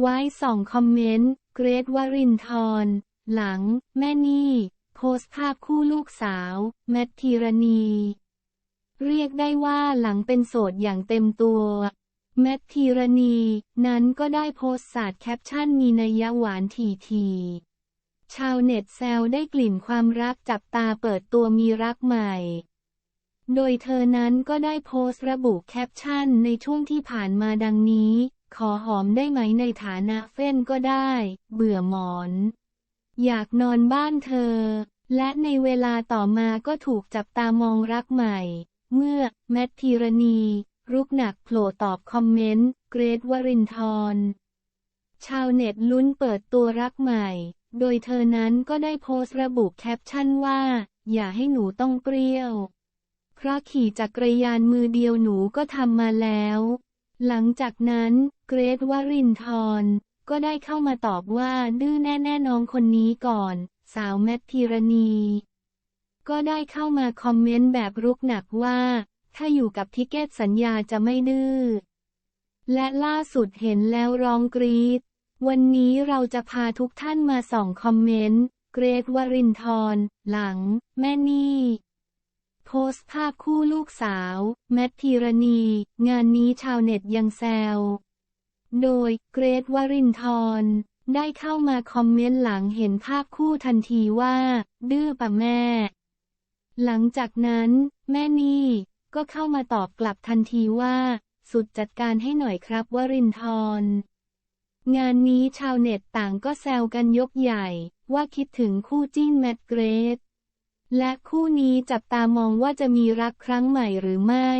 ไว้สองคอมเมนต์ เกรทวรินทร์หลัง แม่นี่ โพสต์ภาพคู่ลูกสาว แมทธีรณี เรียกได้ว่าหลังเป็นโสดอย่างเต็มตัว แมทธีรณี นั้นก็ได้โพสต์สาดแคปชั่นมีนัยหวานทีทีชาวเน็ตแซวได้กลิ่นความรักจับตาเปิดตัวมีรักใหม่ โดยเธอนั้นก็ได้โพสต์ระบุแคปชั่นในช่วงที่ผ่านมาดังนี้ ขอหอมได้ไหมในฐานะเฟ้นก็ได้ เบื่อหมอน อยากนอนบ้านเธอ และในเวลาต่อมาก็ถูกจับตามองรักใหม่ เมื่อ แมทธีรณี รุกหนักโผล่ตอบคอมเมนต์ เกรทวรินทร์ชาวเน็ตลุ้นเปิดตัวรักใหม่ โดยเธอนั้นก็ได้โพสต์ระบุแคปชั่นว่า อย่าให้หนูต้องเปรี้ยว เพราะขี่จักรยานมือเดียวหนูก็ทำมาแล้ว หลังจากนั้น เกรทวรินทร์ก็ได้เข้ามาตอบว่าดื้อแน่ๆน้องคนนี้ก่อน สาวแมทธีรณี ก็ได้เข้ามาคอมเมนต์แบบรุกหนักว่า ถ้าอยู่กับทิเกตสัญญาจะไม่ดื้อ และล่าสุดเห็นแล้วร้องกรีด วันนี้เราจะพาทุกท่านมาส่องคอมเมนต์ เกรทวรินทร์หลัง แม่นี่ โพสต์ภาพคู่ลูกสาว แมทธีรณี งานนี้ชาวเน็ตยังแซว โดยเกรทวรินทร์ได้เข้ามาคอมเมนต์หลังเห็นภาพคู่ทันทีว่า ดื้อปะแม่ หลังจากนั้น แม่นี่ก็เข้ามาตอบกลับทันทีว่า สุดจัดการให้หน่อยครับวรินทร์งานนี้ชาวเน็ตต่างก็แซวกันยกใหญ่ว่าคิดถึงคู่จิ้นแมทเกรท และคู่นี้จับตามองว่าจะมีรักครั้งใหม่หรือไม่